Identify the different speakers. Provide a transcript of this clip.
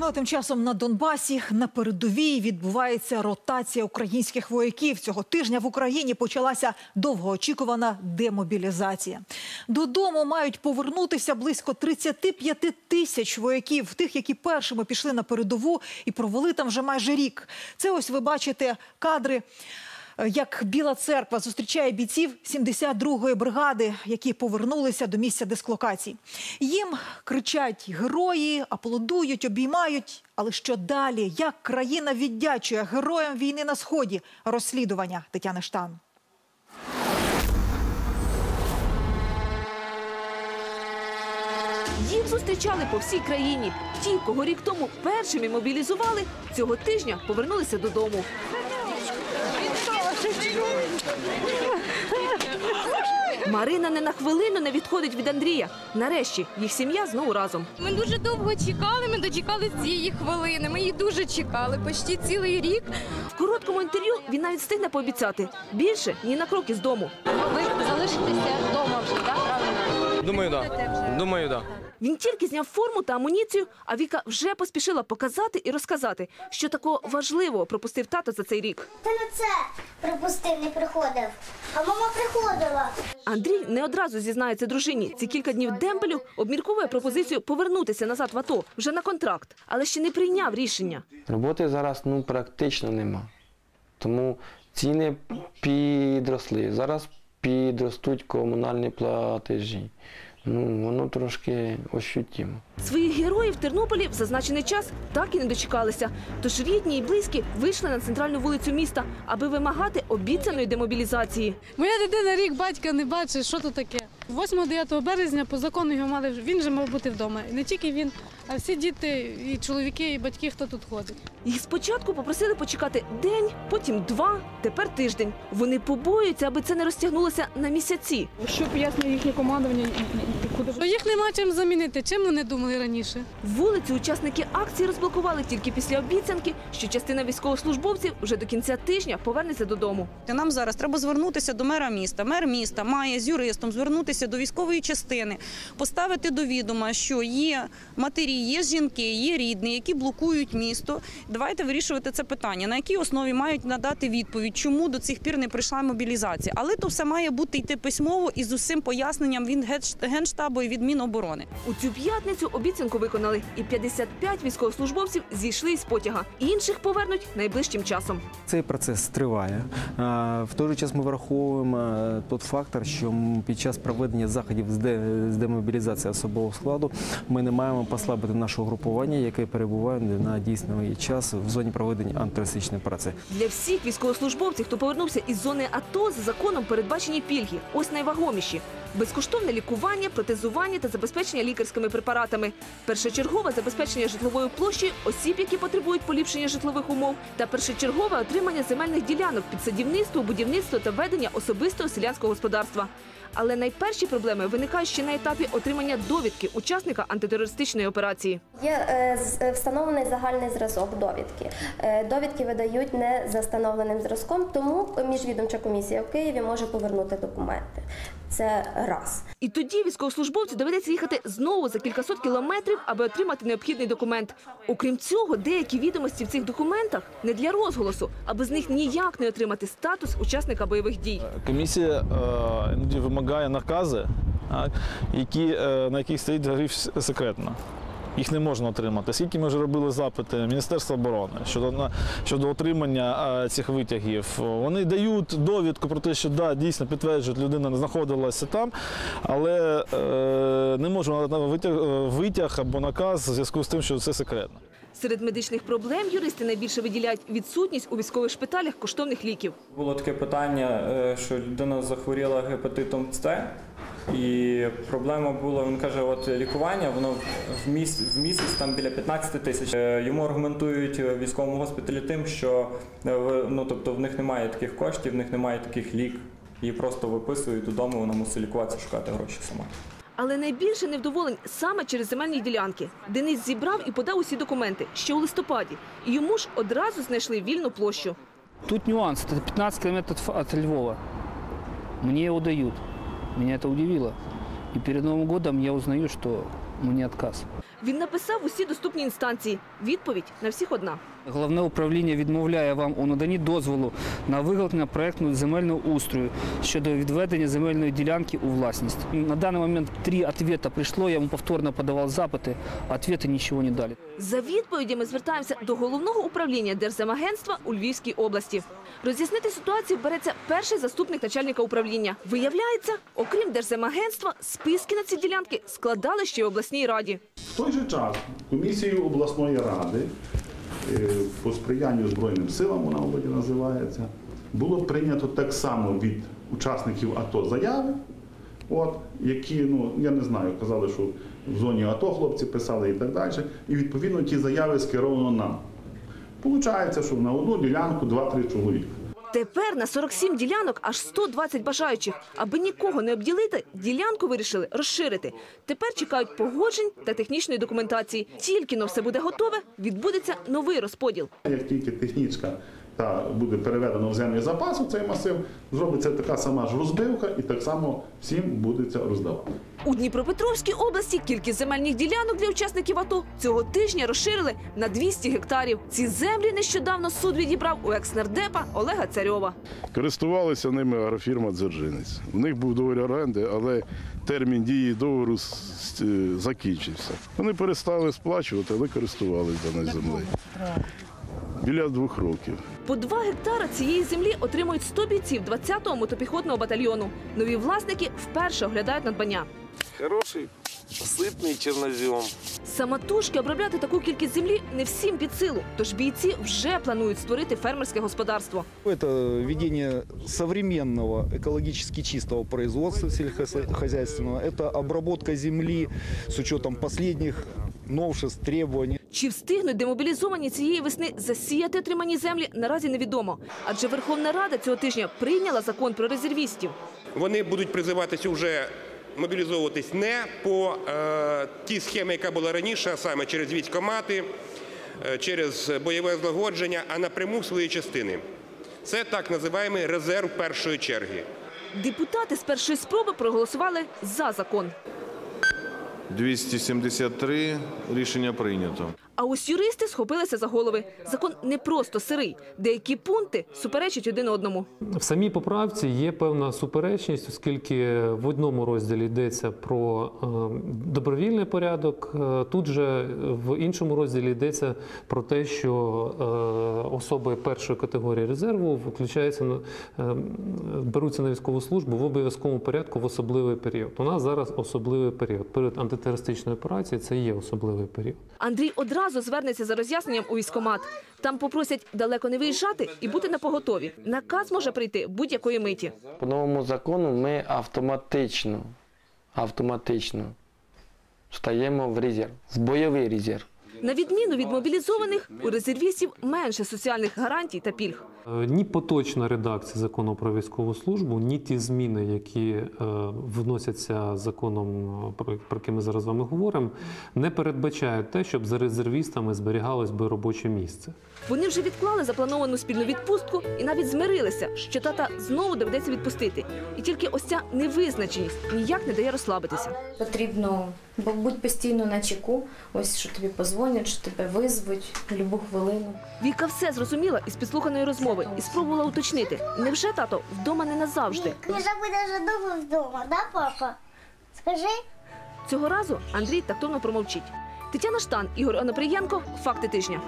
Speaker 1: Ну а тим часом на Донбасі на передовій відбувається ротація українських вояків. Цього тижня в Україні почалася довгоочікувана демобілізація. Додому мають повернутися близько 35 тисяч вояків, тих, які першими пішли на передову і провели там вже майже рік. Це ось ви бачите кадри. Як Біла церква зустрічає бійців 72-ї бригади, які повернулися до місця дислокацій. Їм кричать герої, аплодують, обіймають. Але що далі? Як країна віддячує героям війни на сході? Розслідування Тетяни Штан.
Speaker 2: Їх зустрічали по всій країні. Ті, кого рік тому першими мобілізували, цього тижня повернулися додому. Марина не на хвилину не відходить від Андрія. Нарешті їх сім'я знову разом.
Speaker 3: Ми дуже довго чекали. Ми дочекали цієї хвилини. Ми її дуже чекали, почти цілий рік.
Speaker 2: В короткому інтерв'ю він навіть встигне пообіцяти більше ні на крок із дому.
Speaker 3: Ви залишитеся вдома вже, так? Правильно?
Speaker 4: Думаю, да. Думаю, да.
Speaker 2: Він тільки зняв форму та амуніцію, а Віка вже поспішила показати і розказати, що такого важливого пропустив тато за цей рік.
Speaker 5: Ти на це припустив, не приходив. А мама приходила.
Speaker 2: Андрій не одразу зізнається дружині. Ці кілька днів дембелю обмірковує пропозицію повернутися назад в АТО вже на контракт, але ще не прийняв рішення.
Speaker 6: Роботи зараз ну, практично нема. Тому ціни підросли. Зараз підростуть комунальні платежі. Ну, воно трошки ощутимо.
Speaker 2: Своїх героїв в Тернополі в зазначений час так і не дочекалися. Тож рідні і близькі вийшли на центральну вулицю міста, аби вимагати обіцяної демобілізації.
Speaker 7: Моя дитина рік батька не бачить, що то таке. 8-9 березня по закону його мали він же мав бути вдома. І не тільки він, а всі діти, і чоловіки, і батьки, хто тут ходить.
Speaker 2: Їх спочатку попросили почекати день, потім два, тепер тиждень. Вони побоюються, аби це не розтягнулося на місяці.
Speaker 7: Що пояснює їхнє командування і куди їх нема чим замінити. Чим вони думали раніше?
Speaker 2: Вулицю учасники акції розблокували тільки після обіцянки, що частина військовослужбовців вже до кінця тижня повернеться додому.
Speaker 8: Нам зараз треба звернутися до мера міста. Мер міста має з юристом звернутися до військової частини, поставити до відома, що є матері, є жінки, є рідні, які блокують місто. Давайте вирішувати це питання, на якій основі мають надати відповідь, чому до цих пір не прийшла мобілізація. Але то все має бути йти письмово і з усім поясненням від генштабу і від Міноборони.
Speaker 2: У цю п'ятницю обіцянку виконали, і 55 військовослужбовців зійшли із потяга. Інших повернуть найближчим часом.
Speaker 9: Цей процес триває. В той же час ми враховуємо той фактор, що під час проведення заходів з демобілізації особового складу ми не маємо послабити нашого групування, яке перебуває на дійсний час в зоні проведення антитерористичної операції.
Speaker 2: Для всіх військовослужбовців, хто повернувся із зони АТО, за законом передбачені пільги. Ось найвагоміші: безкоштовне лікування, протезування та забезпечення лікарськими препаратами, першочергове забезпечення житловою площею осіб, які потребують поліпшення житлових умов, та першочергове отримання земельних ділянок під садівництво, будівництво та ведення особистого селянського господарства. Але найперші проблеми виникають ще на етапі отримання довідки учасника антитерористичної операції.
Speaker 10: Є е, з- е, встановлений загальний зразок довідки. Е, Довідки видають не за встановленим зразком, тому міжвідомча комісія в Києві може повернути документи. Це раз.
Speaker 2: І тоді військовослужбовцю доведеться їхати знову за кількасот кілометрів, аби отримати необхідний документ. Окрім цього, деякі відомості в цих документах не для розголосу, аби з них ніяк не отримати статус учасника бойових дій.
Speaker 11: Комісія е, іноді вимагає накази, так, які, е, на яких стоїть гриф секретно. Їх не можна отримати. Скільки ми вже робили запити Міністерства оборони щодо щодо отримання цих витягів, вони дають довідку про те, що да, дійсно підтверджують, людина знаходилася там, але е, не можемо надати витяг, витяг або наказ в зв'язку з тим, що це секретно.
Speaker 2: Серед медичних проблем юристи найбільше виділяють відсутність у військових шпиталях коштовних ліків.
Speaker 12: Було таке питання, е, що людина захворіла гепатитом С. І проблема була, він каже, от лікування, воно в місяць, в місяць там біля 15 тисяч. Е, Йому аргументують в військовому госпіталі тим, що е, ну, тобто, в них немає таких коштів, в них немає таких лік. Її просто виписують додому, вона мусить лікуватися, шукати гроші сама.
Speaker 2: Але найбільше невдоволень саме через земельні ділянки. Денис зібрав і подав усі документи ще у листопаді. І йому ж одразу знайшли вільну площу.
Speaker 13: Тут нюанс. Это 15 километров от Львова. Мне его дают. Меня это удивило. И перед Новым годом я узнаю, что мне отказ.
Speaker 2: Він написав усі доступні інстанції. Відповідь на всіх одна.
Speaker 13: Головне управління відмовляє вам у наданні дозволу на виготовлення проекту земельного устрою щодо відведення земельної ділянки у власність. На даний момент три відповіді прийшло, я йому повторно подавав запити, а відповіді нічого не дали.
Speaker 2: За відповідями звертаємося до головного управління Держземагентства у Львівській області. Роз'яснити ситуацію береться перший заступник начальника управління. Виявляється, окрім Держземагентства, списки на ці ділянки складали ще й в обласній раді.
Speaker 14: В той же час комісією обласної ради е, по сприянню Збройним силам, вона мабуть називається, було прийнято так само від учасників АТО заяви, от, які, ну, я не знаю, казали, що в зоні АТО хлопці писали і так далі. І відповідно ті заяви скеровано нам. Получається, що на одну ділянку 2-3 чоловіка.
Speaker 2: Тепер на 47 ділянок аж 120 бажаючих. Аби нікого не обділити, ділянку вирішили розширити. Тепер чекають погоджень та технічної документації. Тільки но все буде готове, відбудеться новий розподіл.
Speaker 14: Як тільки технічка та буде переведено в землі запасу цей масив, зробиться така сама ж розбивка і так само всім будеться роздавати.
Speaker 2: У Дніпропетровській області кількість земельних ділянок для учасників АТО цього тижня розширили на 200 гектарів. Ці землі нещодавно суд відібрав у екснардепа Олега Царьова.
Speaker 15: Користувалися ними агрофірма Дзержинець. В них був договір оренди, але термін дії договору е, закінчився. Вони перестали сплачувати, але користувалися даною землею Біля двох років.
Speaker 2: По два гектара цієї землі отримують 100 бійців 20-го мотопіхотного батальйону. Нові власники вперше оглядають надбання.
Speaker 16: Хороший, ситний чорнозем.
Speaker 2: Самотужки обробляти таку кількість землі не всім під силу. Тож бійці вже планують створити фермерське господарство.
Speaker 17: Это ведение современного экологически чистого производства сельскохозяйственного. Это обработка земли с учетом последних новшеств, требований.
Speaker 2: Чи встигнуть демобілізовані цієї весни засіяти отримані землі, наразі невідомо. Адже Верховна Рада цього тижня прийняла закон про резервістів.
Speaker 18: Вони будуть призиватися вже мобілізовуватись не по е, тій схемі, яка була раніше, а саме через військомати, е, через бойове злагодження, а напряму в свої частини. Це так називаємо резерв першої черги.
Speaker 2: Депутати з першої спроби проголосували за закон.
Speaker 16: 273 рішення прийнято.
Speaker 2: А ось юристи схопилися за голови. Закон не просто сирий. Деякі пункти суперечать один одному.
Speaker 19: В самій поправці є певна суперечність, оскільки в одному розділі йдеться про е, добровільний порядок. е, Тут же в іншому розділі йдеться про те, що е, особи першої категорії резерву включаються на беруться на військову службу в обов'язковому порядку в особливий період. У нас зараз особливий період. Період антитерористичної операції це є особливий період.
Speaker 2: Андрій одразу звернеться за роз'ясненням у військомат. Там попросять далеко не виїжджати і бути на поготові. Наказ може прийти будь-якої миті.
Speaker 6: По новому закону ми автоматично, автоматично стаємо в резерв, в бойовий резерв.
Speaker 2: На відміну від мобілізованих, у резервістів менше соціальних гарантій та пільг.
Speaker 19: Е, Ні поточна редакція закону про військову службу, ні ті зміни, які е, вносяться законом, е, про, який ми зараз з вами говоримо, не передбачають те, щоб за резервістами зберігалось би робоче місце.
Speaker 2: Вони вже відклали заплановану спільну відпустку і навіть змирилися, що тата знову доведеться відпустити. І тільки ось ця невизначеність ніяк не дає розслабитися.
Speaker 20: Потрібно бу- будь постійно на чеку. Ось що тобі позвонять, що тебе визвуть будь-яку хвилину.
Speaker 2: Віка все зрозуміла із підслуханої розмови і спробувала уточнити. Невже тато вдома не назавжди?
Speaker 5: Не вже будеш вдома вдома, да, папа? Скажи.
Speaker 2: Цього разу Андрій тактовно промовчить. Тетяна Штан, Ігор Онопрієнко. Факти тижня.